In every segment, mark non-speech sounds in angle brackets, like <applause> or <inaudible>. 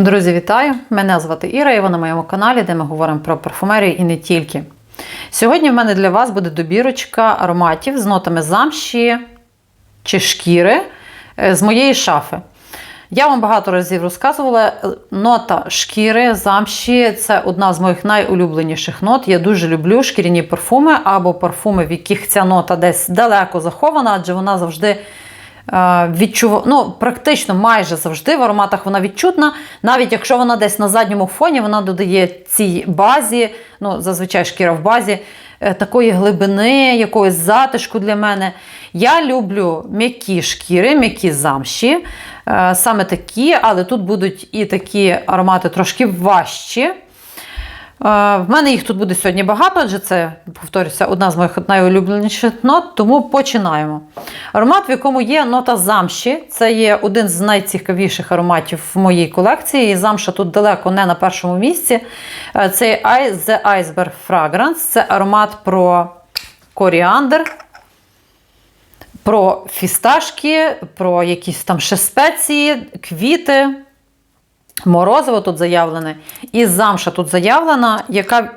Друзі, вітаю! Мене звати Іра, і ви на моєму каналі, де ми говоримо про парфумерію і не тільки. Сьогодні в мене для вас буде добірочка ароматів з нотами замші чи шкіри е, з моєї шафи. Я вам багато разів розказувала, е, нота шкіри, замші це одна з моїх найулюбленіших нот. Я дуже люблю шкіряні парфуми або парфуми, в яких ця нота десь далеко захована, адже вона завжди відчув... ну, практично майже завжди в ароматах вона відчутна. Навіть якщо вона десь на задньому фоні, вона додає цій базі, ну, зазвичай шкіра в базі, е, такої глибини, якогось затишку для мене. Я люблю м'які шкіри, м'які замші, е, саме такі, але тут будуть і такі аромати трошки важчі. В мене їх тут буде сьогодні багато, адже це, повторюся, одна з моїх найулюбленіших нот, тому починаємо. Аромат, в якому є нота замші. Це є один з найцікавіших ароматів в моїй колекції. І замша тут далеко не на першому місці. Е, Це The Iceberg Fragrance. Це аромат про коріандр, про фісташки, про якісь там ще спеції, квіти. Морозиво тут заявлене, і замша тут заявлена, яка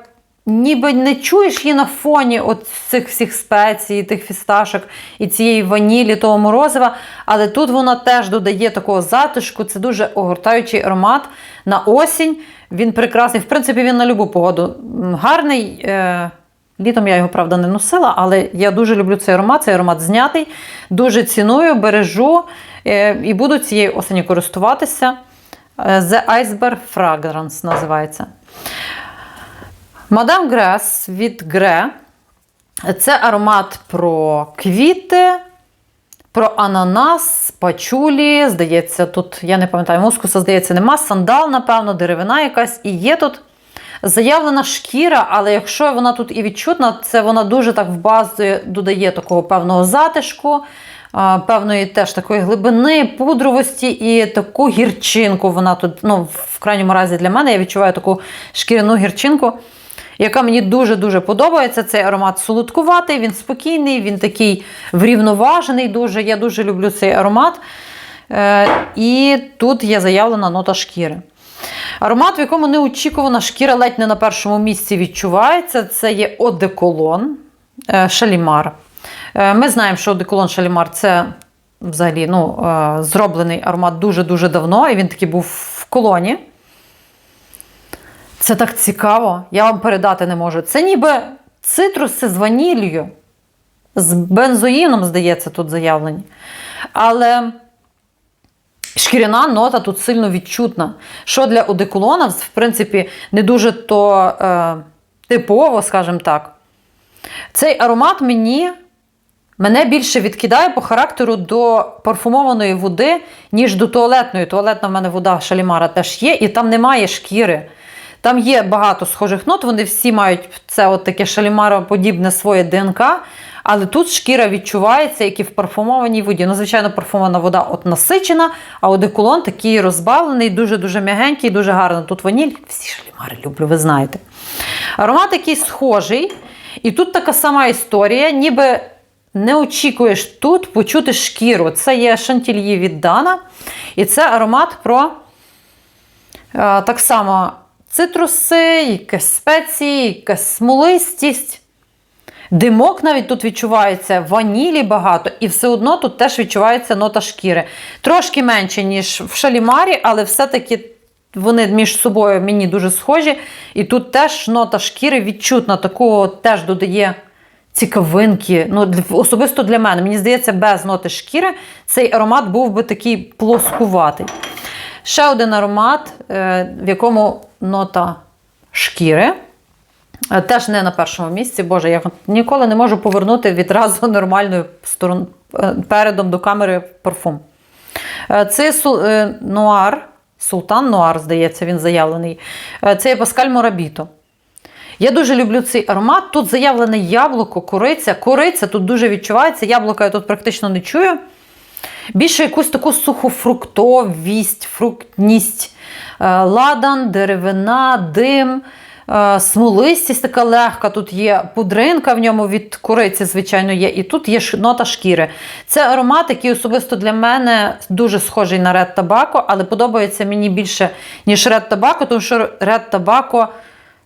ніби не чуєш її на фоні от цих всіх спецій, тих фісташок і цієї ванілі, того морозива. Але тут вона теж додає такого затишку. Це дуже огортаючий аромат на осінь. Він прекрасний. В принципі, він на любу погоду гарний. Е, Літом я його, правда, не носила, але я дуже люблю цей аромат. Цей аромат знятий, дуже ціную, бережу е, і буду цієї осені користуватися. The Iceberg Fragrance називається. Мадам Грес від Гре. Це аромат про квіти, про ананас, пачулі. Здається, тут, я не пам'ятаю, мускуса, здається, нема. Сандал, напевно, деревина якась. І є тут заявлена шкіра, але якщо вона тут і відчутна, це вона дуже так в базі додає такого певного затишку певної теж такої глибини, пудровості і таку гірчинку. Вона тут, ну, в крайньому разі для мене, я відчуваю таку шкіряну гірчинку, яка мені дуже-дуже подобається. Цей аромат солодкуватий, він спокійний, він такий врівноважений. дуже. Я дуже люблю цей аромат. Е, І тут є заявлена нота шкіри. Аромат, в якому неочікувана шкіра ледь не на першому місці відчувається, це є одеколон е, Шалімар. Е, ми знаємо, що деколон Шалімар це взагалі ну, е, зроблений аромат дуже-дуже давно, і він такий був в колоні. Це так цікаво, я вам передати не можу. Це ніби цитруси з ванілью, з бензоїном, здається, тут заявлені. Але шкіряна нота тут сильно відчутна. Що для одеколона, в принципі, не дуже то е, типово, скажімо так. Цей аромат мені Мене більше відкидає по характеру до парфумованої води, ніж до туалетної. Туалетна в мене вода шалімара теж є, і там немає шкіри. Там є багато схожих нот, вони всі мають це от таке шалімароподібне своє ДНК. Але тут шкіра відчувається, як і в парфумованій воді. Ну, звичайно, парфумована вода от насичена, а одеколон такий розбавлений, дуже-дуже м'ягенький, дуже гарно. Тут ваніль. Всі шалімари люблю, ви знаєте. Аромат такий схожий. І тут така сама історія, ніби не очікуєш тут почути шкіру. Це є шантільї від Дана. І це аромат про е, так само цитруси, якась спеції, якась смолистість. Димок навіть тут відчувається, ванілі багато, і все одно тут теж відчувається нота шкіри. Трошки менше, ніж в шалімарі, але все-таки вони між собою мені дуже схожі. І тут теж нота шкіри відчутна, такого теж додає цікавинки. Ну, Особисто для мене, мені здається, без ноти шкіри цей аромат був би такий плоскуватий. Ще один аромат, е, в якому нота шкіри. Е, теж не на першому місці, Боже, я ніколи не можу повернути відразу <laughs> нормальною сторон, е, передом до камери парфум. Це нуар, Султан Нуар, здається, він заявлений. Це є Паскаль Морабіто. Я дуже люблю цей аромат. Тут заявлене яблуко, кориця. Кориця тут дуже відчувається. Яблука я тут практично не чую. Більше якусь таку сухофруктовість, фруктність, е, ладан, деревина, дим. е, смолистість така легка, тут є пудринка в ньому від куриці, звичайно, є. І тут є нота шкіри. Це аромат, який особисто для мене дуже схожий на Red Tobacco, але подобається мені більше, ніж Red Tobacco, тому що Red Tobacco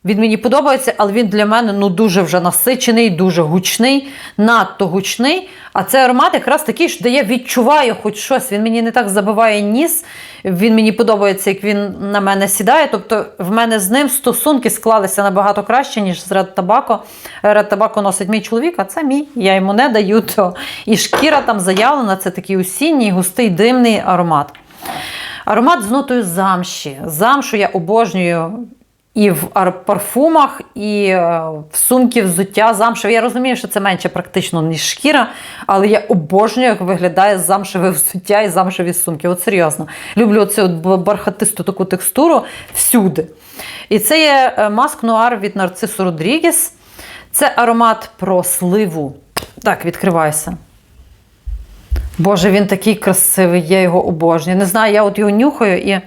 він мені подобається, але він для мене ну, дуже вже насичений, дуже гучний, надто гучний. А цей аромат якраз такий, що де я відчуваю хоч щось. Він мені не так забиває ніс. Він мені подобається, як він на мене сідає. Тобто в мене з ним стосунки склалися набагато краще, ніж з Red Tobacco. Red Tobacco носить мій чоловік, а це мій. Я йому не даю. То. І шкіра там заявлена, це такий осінній, густий, димний аромат. Аромат з нотою замші. Замшу я обожнюю і в ар- парфумах, і е, в сумки взуття замшеве. Я розумію, що це менше практично, ніж шкіра, але я обожнюю, як виглядає замшеве <laughs> взуття і замшеві сумки. От серйозно. Люблю б- бархатисту таку текстуру всюди. І це є е, маск нуар від Нарцису Родрігес. Це аромат про сливу. Так, відкривайся. Боже, він такий красивий, я його обожнюю. Не знаю, я от його нюхаю і.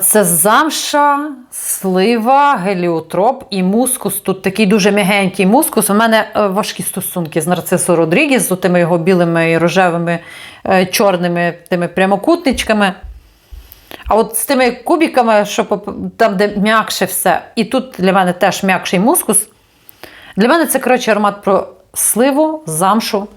Це замша, слива, геліотроп і мускус. Тут такий дуже м'ягенький мускус. У мене е, важкі стосунки з Нарцисо Родрігес, з тими його білими і рожевими, е, чорними тими прямокутничками. А от з тими кубиками, що там, де м'якше все, і тут для мене теж м'якший мускус. Для мене це, коротше, аромат про сливу, замшу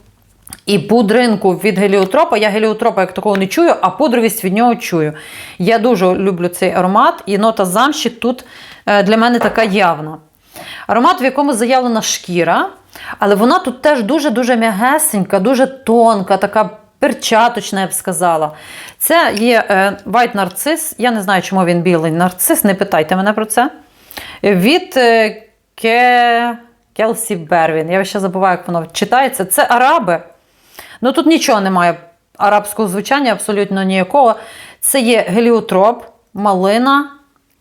і пудринку від геліотропа. Я геліотропа як такого не чую, а пудровість від нього чую. Я дуже люблю цей аромат, і нота замші тут е, для мене така явна. Аромат, в якому заявлена шкіра, але вона тут теж дуже-дуже м'ягесенька, дуже тонка, така перчаточна, я б сказала. Це є е, White Narcis. Я не знаю, чому він білий нарцис, не питайте мене про це. Від е, Келсі Бервін. Я ще забуваю, як воно читається. Це араби. Ну тут нічого немає арабського звучання, абсолютно ніякого. Це є геліотроп, малина,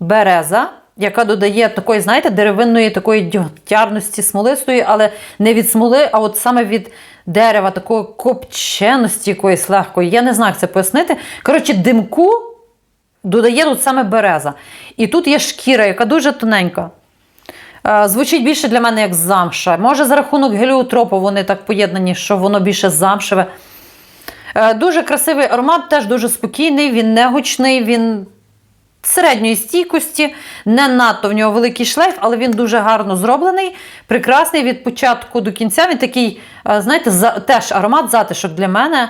береза, яка додає такої, знаєте, деревинної такої дьогтярності смолистої, але не від смоли, а от саме від дерева, такої копченості якоїсь легкої. Я не знаю, як це пояснити. Коротше, димку додає тут саме береза. І тут є шкіра, яка дуже тоненька. Е, Звучить більше для мене як замша. Може, за рахунок геліотропу вони так поєднані, що воно більше замшеве. Е, Дуже красивий аромат, теж дуже спокійний, він не гучний, він середньої стійкості, не надто в нього великий шлейф, але він дуже гарно зроблений, прекрасний від початку до кінця. Він такий, е, знаєте, теж аромат затишок для мене.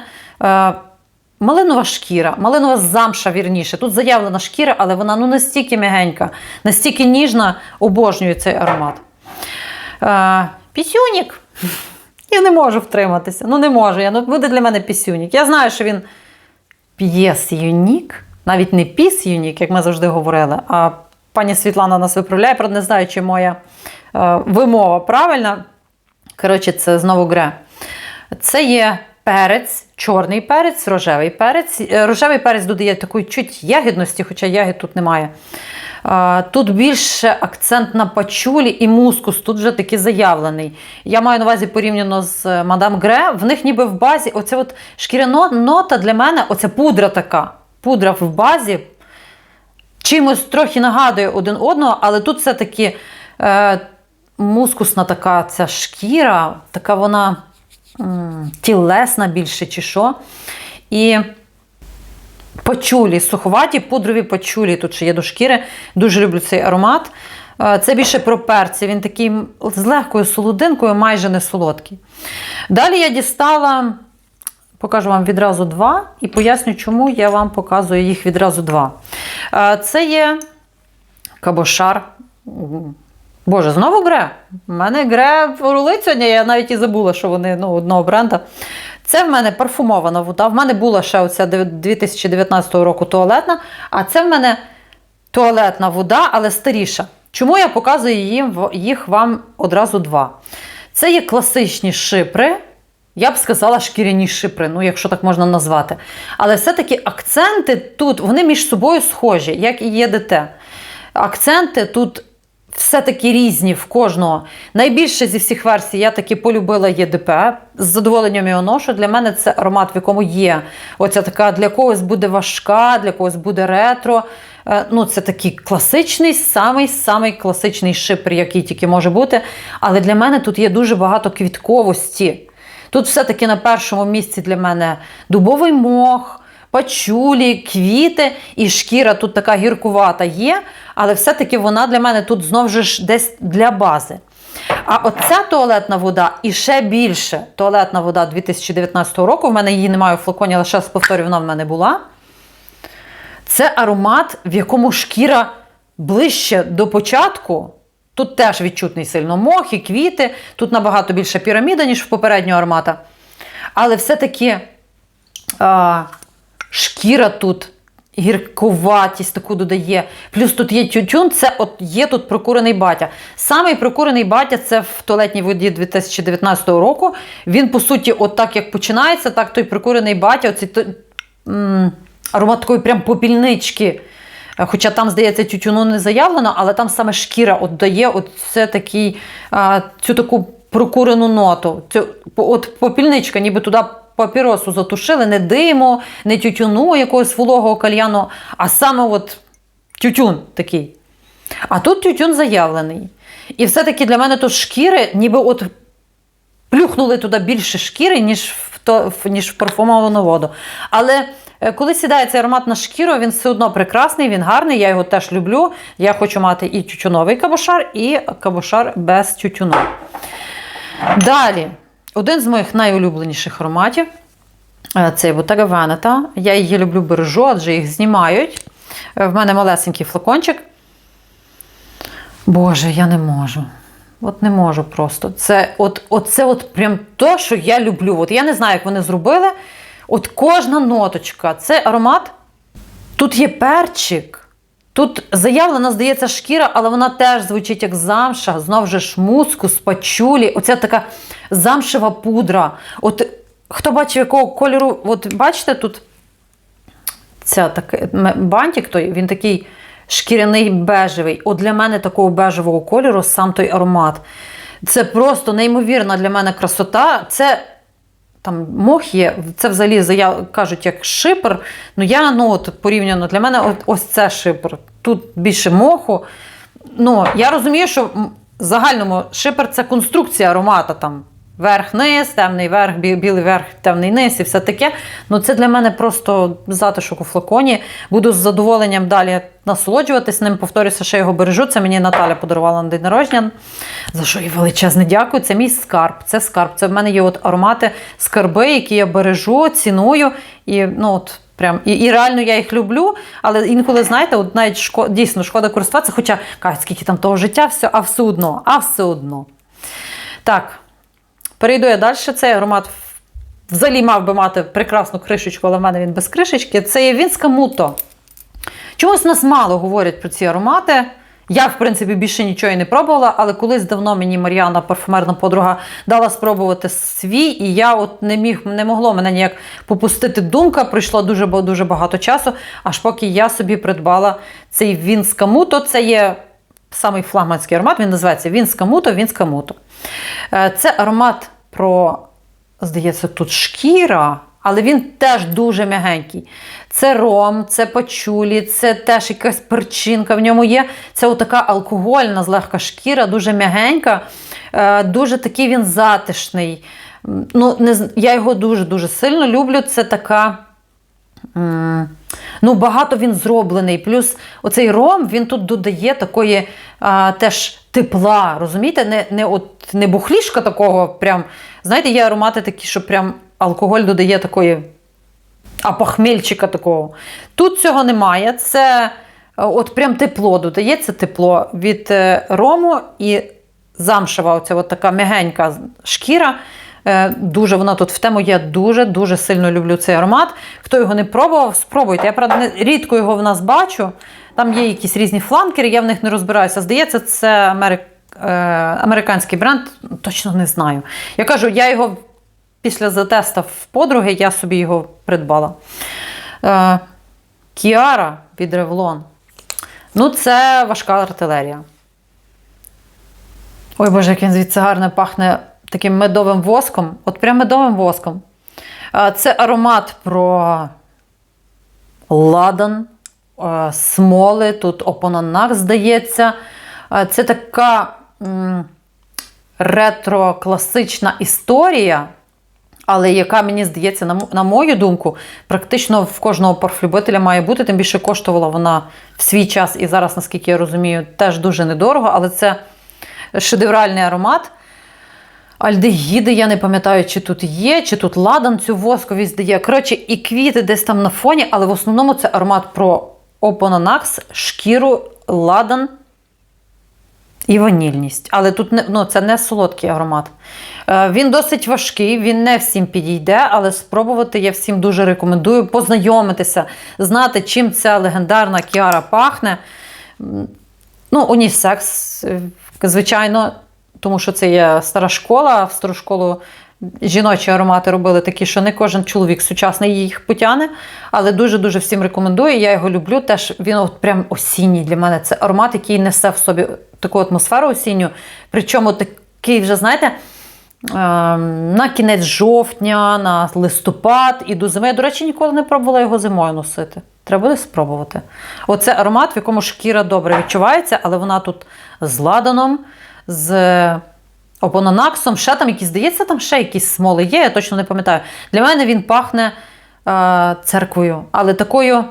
Малинова шкіра, малинова замша, вірніше. Тут заявлена шкіра, але вона ну настільки м'ягенька, настільки ніжна, обожнюю цей аромат. Е, пісюнік. Я не можу втриматися. Ну не можу. Я, ну, буде для мене пісюнік. Я знаю, що він п'єс юнік, навіть не піс юнік, як ми завжди говорили. А пані Світлана нас виправляє, правда, не знаю, чи моя е, вимова правильна. Коротше, це знову гре. Це є перець, чорний перець, рожевий перець. Е, Рожевий перець додає такої чуть ягідності, хоча ягід тут немає. Тут більше акцент на пачулі і мускус, тут вже такий заявлений. Я маю на увазі порівняно з е, мадам Гре. В них ніби в базі оця от шкіряна нота для мене, оця пудра така. Пудра в базі чимось трохи нагадує один одного, але тут все-таки е, мускусна така ця шкіра, така вона тілесна більше чи що. І пачулі, суховаті, пудрові пачулі тут ще є до шкіри. Дуже люблю цей аромат. Е, Це більше про перці. Він такий з легкою солодинкою, майже не солодкий. Далі я дістала, покажу вам відразу два і поясню, чому я вам показую їх відразу два. Е, Це є кабошар. Боже, знову гре. У мене гре рулить сьогодні, я навіть і забула, що вони ну, одного бренда. Це в мене парфумована вода. В мене була ще оця 2019 року туалетна, а це в мене туалетна вода, але старіша. Чому я показую їм, їх вам одразу два? Це є класичні шипри. Я б сказала шкіряні шипри, ну якщо так можна назвати. Але все-таки акценти тут вони між собою схожі, як і є ДТ. Акценти тут все-таки різні в кожного. Найбільше зі всіх версій я таки полюбила ЄДП. З задоволенням його ношу. Для мене це аромат, в якому є оця така для когось буде важка, для когось буде ретро. Е, Ну, це такий класичний, самий самий класичний шипер, який тільки може бути. Але для мене тут є дуже багато квітковості. Тут все-таки на першому місці для мене дубовий мох, пачулі, квіти і шкіра тут така гіркувата є, але все-таки вона для мене тут знову ж десь для бази. А оця туалетна вода і ще більше туалетна вода 2019 року. В мене її немає у флаконі, але ще раз повторюю, вона в мене була. Це аромат, в якому шкіра ближче до початку. Тут теж відчутний сильно мох і квіти. Тут набагато більше піраміда, ніж в попереднього аромата. Але все-таки шкіра тут гіркуватість таку додає. Плюс тут є тютюн, це от є тут прокурений батя. Самий прокурений батя це в туалетній воді 2019 року. Він, по суті, от так як починається, так той прокурений батя, оцей аромат такої прям попільнички. Хоча там, здається, тютюну не заявлено, але там саме шкіра от дає от це такий, цю таку прокурену ноту. Цю, от попільничка, ніби туди папіросу затушили, не диму, не тютюну якогось вологого кальяну, а саме от тютюн такий. А тут тютюн заявлений. І все-таки для мене тут шкіри, ніби от плюхнули туди більше шкіри, ніж в, то, ніж в парфумовану воду. Але е, коли сідає цей аромат на шкіру, він все одно прекрасний, він гарний, я його теж люблю. Я хочу мати і тютюновий кабошар, і кабошар без тютюну. Далі, один з моїх найулюбленіших ароматів е, це Bottega Veneta. Я її люблю бережу, адже їх знімають. Е, В мене малесенький флакончик. Боже, я не можу. От не можу просто. Це от, от, це от прям то, що я люблю. От я не знаю, як вони зробили. От кожна ноточка, це аромат. Тут є перчик. Тут заявлена, здається, шкіра, але вона теж звучить як замша, знов же ж мускус, пачулі. Оця така замшева пудра. От хто бачив, якого кольору, от бачите, тут ця так, бантик, той, він такий шкіряний бежевий. От для мене такого бежевого кольору сам той аромат. Це просто неймовірна для мене красота. Це там мох є, це взагалі заяв, кажуть як шипер. Ну я ну от порівняно для мене от, ось це шипер. Тут більше моху. Ну, я розумію, що в загальному шипер це конструкція аромата там. Верх-низ, темний верх, білий верх, темний низ і все таке. Ну це для мене просто затишок у флаконі. Буду з задоволенням далі насолоджуватись ним. Повторюся, що я його бережу. Це мені Наталя подарувала на день народження. За що їй величезне дякую. Це мій скарб. Це скарб. Це в мене є от аромати скарби, які я бережу, ціную. І ну от Прям і, і реально я їх люблю, але інколи, знаєте, от навіть шко, дійсно шкода користуватися, хоча кажуть, скільки там того життя, все, а все одно, а все одно. Так, перейду я далі. Цей аромат взагалі мав би мати прекрасну кришечку, але в мене він без кришечки. Це є Вінська Муто. Чомусь нас мало говорять про ці аромати. Я, в принципі, більше нічого і не пробувала, але колись давно мені Мар'яна, парфумерна подруга, дала спробувати свій, і я от не міг, не могло мене ніяк попустити думка. Пройшло дуже дуже багато часу, аж поки я собі придбала цей Вінська Муто. Це є самий флагманський аромат, він називається Вінська Муто, Вінська Муто. Е, Це аромат про, здається, тут шкіра, але він теж дуже м'ягенький. Це ром, це пачулі, це теж якась перчинка в ньому є. Це отака алкогольна злегка шкіра, дуже м'ягенька, е, дуже такий він затишний. Ну, не, я його дуже-дуже сильно люблю. Це така. Ну, багато він зроблений. Плюс оцей ром він тут додає такої а, теж тепла. Розумієте? Не, не, от, не бухлішка такого. прям, Знаєте, є аромати такі, що прям алкоголь додає такої а похмельчика такого. Тут цього немає. Це е, от прям тепло додається тепло від е, рому і замшева, оця от така м'ягенька шкіра. Е, Дуже вона тут в тему. Я дуже-дуже сильно люблю цей аромат. Хто його не пробував, спробуйте. Я правда рідко його в нас бачу. Там є якісь різні фланкери, я в них не розбираюся. Здається, це Америк... е, американський бренд, точно не знаю. Я кажу, я його після затеста в подруги я собі його придбала. Е, Кіара від Revlon. Ну, це важка артилерія. Ой Боже, як він звідси гарно пахне таким медовим воском. От прям медовим воском. Це аромат про ладан, смоли, тут опонанак, здається. Це така ретро-класична історія. Але яка, мені здається, на мою думку, практично в кожного парфлюбителя має бути, тим більше коштувала вона в свій час і зараз, наскільки я розумію, теж дуже недорого, але це шедевральний аромат. Альдегіди, я не пам'ятаю, чи тут є, чи тут ладан цю восковість дає. Коротше, і квіти десь там на фоні, але в основному це аромат про опонанакс, шкіру, ладан і ванільність. Але тут не, ну, це не солодкий аромат. Е, Він досить важкий, він не всім підійде, але спробувати я всім дуже рекомендую познайомитися, знати, чим ця легендарна Кіара пахне. Ну, унісекс, е, звичайно, тому що це є стара школа. В стару школу жіночі аромати робили такі, що не кожен чоловік сучасний їх потягне. Але дуже-дуже всім рекомендую. Я його люблю. Теж він от прям осінній для мене. Це аромат, який несе в собі таку атмосферу осінню. Причому такий вже, знаєте. ем, На кінець жовтня, на листопад і до зими. Я, до речі, ніколи не пробувала його зимою носити. Треба буде спробувати. Оце аромат, в якому шкіра добре відчувається, але вона тут з ладаном, з опонанаксом, ще там якісь, здається, там ще якісь смоли є, я точно не пам'ятаю. Для мене він пахне е, церквою, але такою.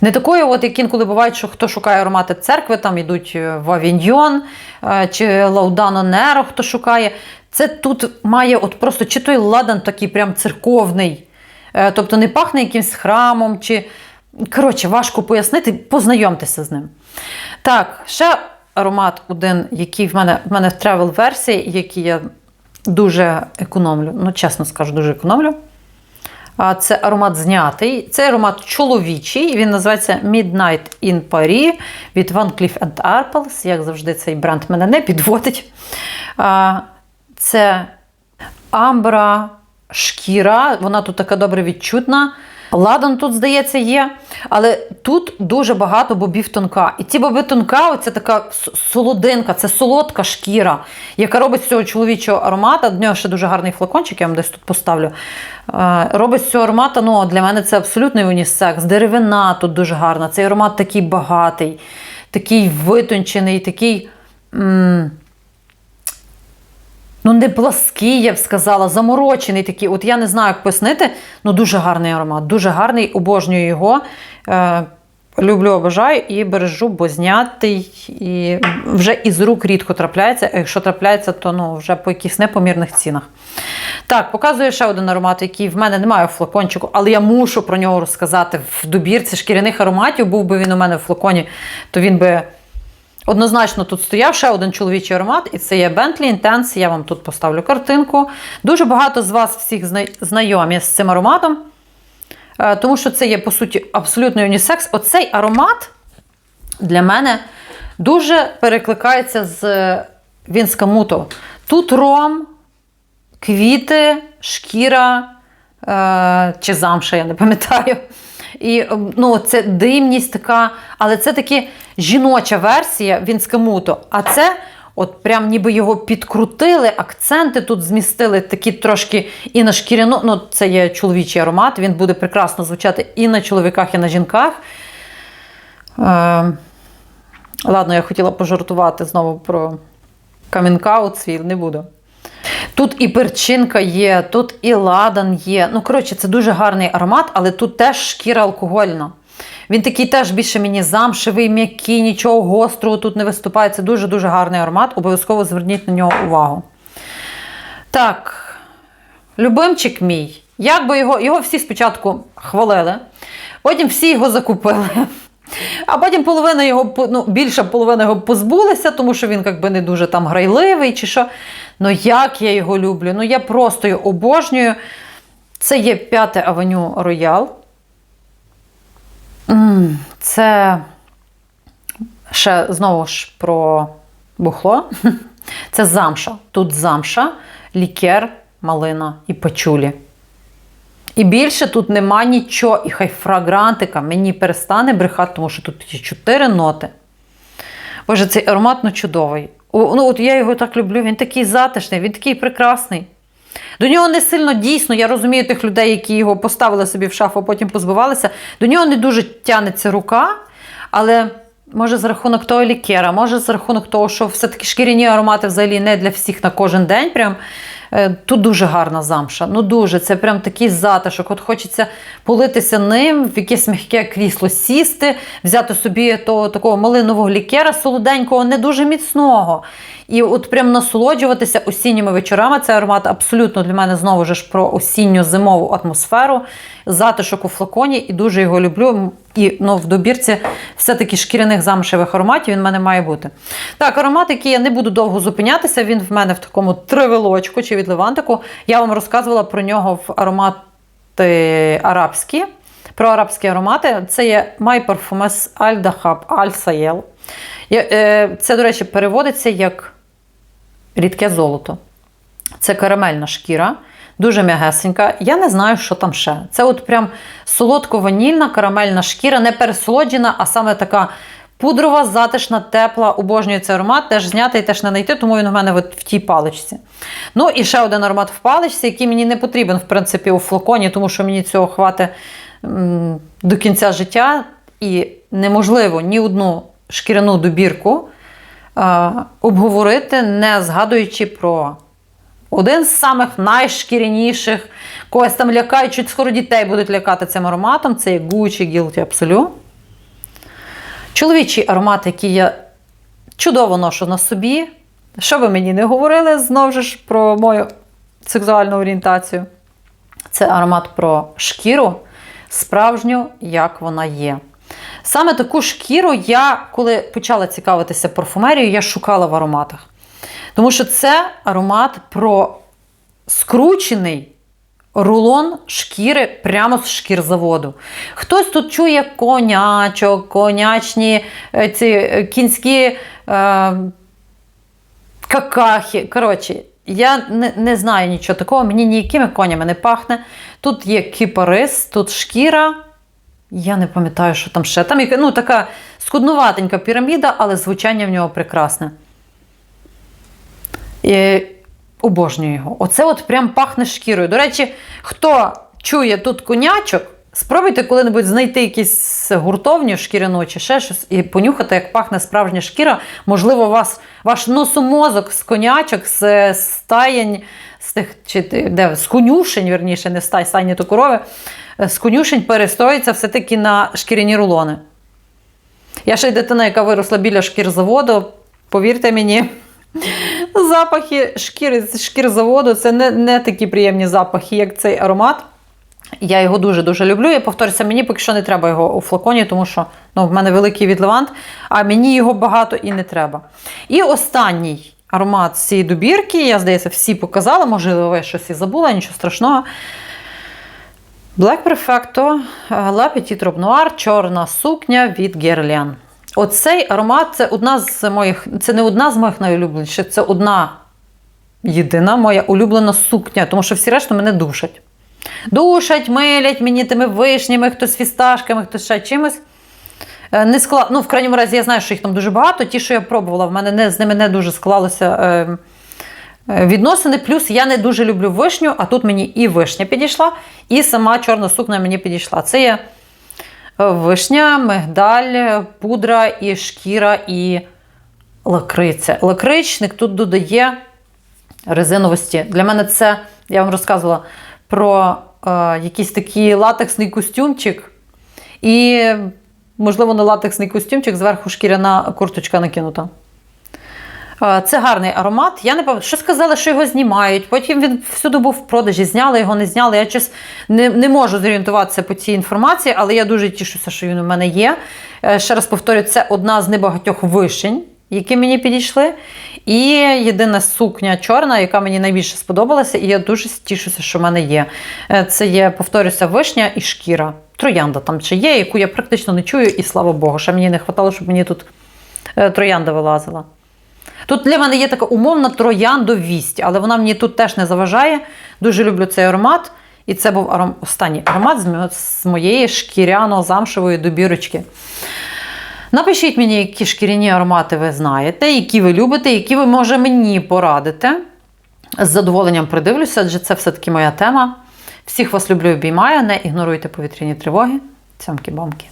Не такою, от як інколи буває, що хто шукає аромати церкви, там йдуть в Авіньйон е, чи Лаудано Неро, хто шукає. Це тут має от просто чи той ладан такий прям церковний. Е, Тобто не пахне якимсь храмом, чи. Коротше, важко пояснити, познайомтеся з ним. Так, ще аромат один, який в мене в мене в тревел-версії, який я дуже економлю. Ну, чесно скажу, дуже економлю. Це аромат знятий. Це аромат чоловічий. Він називається Midnight in Paris від Van Cleef Arpels. Як завжди, цей бренд мене не підводить. Це амбра, шкіра. Вона тут така добре відчутна. Ладан тут, здається, є. Але тут дуже багато бобів тонка. І ці боби тонка, оця така солодинка, це солодка шкіра, яка робить з цього чоловічого аромата. До нього ще дуже гарний флакончик, я вам десь тут поставлю. Е, Робить з цього аромата, ну, для мене це абсолютний унісекс. Деревина тут дуже гарна. Цей аромат такий багатий, такий витончений, такий. м, Ну, не плаский, я б сказала, заморочений такий. От я не знаю, як пояснити. Ну, дуже гарний аромат, дуже гарний, обожнюю його. Е, люблю, обожаю і бережу, бо знятий. І вже із рук рідко трапляється. А якщо трапляється, то ну, вже по якихось непомірних цінах. Так, показую ще один аромат, який в мене немає в флакончику, але я мушу про нього розказати в добірці шкіряних ароматів. Був би він у мене в флаконі, то він би. Однозначно тут стояв ще один чоловічий аромат, і це є Bentley Intense. Я вам тут поставлю картинку. Дуже багато з вас всіх знайомі з цим ароматом, е, тому що це є, по суті, абсолютний унісекс. Оцей аромат для мене дуже перекликається з Вінскамуто. Тут ром, квіти, шкіра е, чи замша, я не пам'ятаю. І ем, ну, це димність така, але це таки жіноча версія Вінскамуто. А це от прям ніби його підкрутили, акценти тут змістили, такі трошки і на шкіряну. Ну, це є чоловічий аромат, він буде прекрасно звучати і на чоловіках, і на жінках. Е, ладно, я хотіла пожартувати знову про камінкаут свій, не буду. Тут і перчинка є, тут і ладан є. Ну, коротше, це дуже гарний аромат, але тут теж шкіра алкогольна. Він такий теж більше мені замшевий, м'який, нічого гострого тут не виступає. Це дуже-дуже гарний аромат. Обов'язково зверніть на нього увагу. Так, любимчик мій. Як би його, його всі спочатку хвалили, потім всі його закупили. А потім половина його, ну, більша половина його позбулися, тому що він якби не дуже там грайливий чи що. Ну як я його люблю? Ну я просто його обожнюю. Це є п'яте авеню Роял. Це ще знову ж про бухло. <laughs> Це замша. Тут замша, лікер, малина і пачулі. І більше тут нема нічого. І хай фрагрантика мені перестане брехати, тому що тут є чотири ноти. Боже, цей аромат ну, чудовий. Ну, от я його так люблю. Він такий затишний, він такий прекрасний. До нього не сильно дійсно, я розумію тих людей, які його поставили собі в шафу, а потім позбивалися. До нього не дуже тянеться рука, але може за рахунок того лікера, може за рахунок того, що все-таки шкіряні аромати взагалі не для всіх на кожен день. Прям. Е, Тут дуже гарна замша. Ну дуже, це прям такий затишок. От хочеться политися ним, в якесь м'яке крісло сісти, взяти собі того такого малинового лікера солоденького, не дуже міцного. І от прям насолоджуватися осінніми вечорами. Цей аромат абсолютно для мене знову ж про осінньо-зимову атмосферу, затишок у флаконі, і дуже його люблю. І ну, в добірці все-таки шкіряних замшевих ароматів він в мене має бути. Так, аромат, який я не буду довго зупинятися, він в мене в такому тривелочку чи від Левантику. Я вам розказувала про нього в аромати арабські. Про арабські аромати. Це є My Parfums Al Dahab Al Sayel. Е, Це, до речі, переводиться як рідке золото. Це карамельна шкіра, дуже м'ягесенька. Я не знаю, що там ще. Це от прям солодко-ванільна карамельна шкіра, не пересолоджена, а саме така пудрова, затишна, тепла. Обожнюю цей аромат, теж зняти і теж не знайти, тому він у мене от в тій паличці. Ну і ще один аромат в паличці, який мені не потрібен, в принципі, у флаконі, тому що мені цього хватить до кінця життя. І неможливо ні одну шкіряну добірку обговорити, не згадуючи про один з самих найшкіряніших, когось там лякають, чуть скоро дітей будуть лякати цим ароматом. Це є Gucci Guilty Absolute. Чоловічий аромат, який я чудово ношу на собі. Що би мені не говорили знову ж про мою сексуальну орієнтацію. Це аромат про шкіру, справжню, як вона є. Саме таку шкіру я, коли почала цікавитися парфумерією, я шукала в ароматах. Тому що це аромат про скручений рулон шкіри прямо з шкірзаводу. Хтось тут чує конячок, конячні е, ці е, кінські е, какахи. Коротше, я не, не знаю нічого такого, мені ніякими конями не пахне. Тут є кипарис, тут шкіра. Я не пам'ятаю, що там ще. Там ну, така скуднуватенька піраміда, але звучання в нього прекрасне. І обожнюю його. Оце от прям пахне шкірою. До речі, хто чує тут конячок, спробуйте коли-небудь знайти якісь гуртовню шкіряну чи ще щось і понюхати, як пахне справжня шкіра. Можливо, вас, ваш носомозок з конячок, з стаєнь, з тих, чи де, з конюшень, верніше, не стай, стайні то корови, з конюшень перестроїться все-таки на шкіряні рулони. Я ще й дитина, яка виросла біля шкірзаводу, повірте мені, запахи шкіри з шкірзаводу це не, не такі приємні запахи, як цей аромат. Я його дуже-дуже люблю. Я повторюся, мені поки що не треба його у флаконі, тому що ну, в мене великий відливант, а мені його багато і не треба. І останній аромат цієї добірки, я, здається, всі показала, можливо, я щось і забула, нічого страшного. Black Perfecto La Petite Robe Noir, чорна сукня від Guerlain. Оцей аромат це одна з моїх, це не одна з моїх найулюбленіших, це одна єдина моя улюблена сукня, тому що всі решта мене душать. Душать, милять мені тими вишнями, хтось фісташками, хтось ще чимось. Е, Не скла... Ну, в крайньому разі, я знаю, що їх там дуже багато. Ті, що я пробувала, в мене не, з ними не дуже склалося е, е, відносини. Плюс я не дуже люблю вишню, а тут мені і вишня підійшла, і сама чорна сукня мені підійшла. Це є вишня, мигдаль, пудра, і шкіра, і лакриця. Лакричник тут додає резиновості. Для мене це, я вам розказувала про е, якийсь такий латексний костюмчик. І, можливо, не латексний костюмчик, зверху шкіряна курточка накинута. Це гарний аромат. Я не пам'ятаю, що сказали, що його знімають. Потім він всюди був в продажі. Зняли його, не зняли. Я щось не, не можу зорієнтуватися по цій інформації, але я дуже тішуся, що він у мене є. Е, Ще раз повторю, це одна з небагатьох вишень, які мені підійшли. І єдина сукня чорна, яка мені найбільше сподобалася, і я дуже тішуся, що в мене є. Е, Це є, повторюся, вишня і шкіра. Троянда там ще є, яку я практично не чую, і слава Богу, ще мені не вистачало, щоб мені тут е, троянда вилазила. Тут для мене є така умовна трояндовість, але вона мені тут теж не заважає. Дуже люблю цей аромат. І це був аром... останній аромат з моєї шкіряно-замшевої добірочки. Напишіть мені, які шкіряні аромати ви знаєте, які ви любите, які ви може мені порадите. З задоволенням придивлюся, адже це все-таки моя тема. Всіх вас люблю і обіймаю. Не ігноруйте повітряні тривоги. Цьомки-бомки.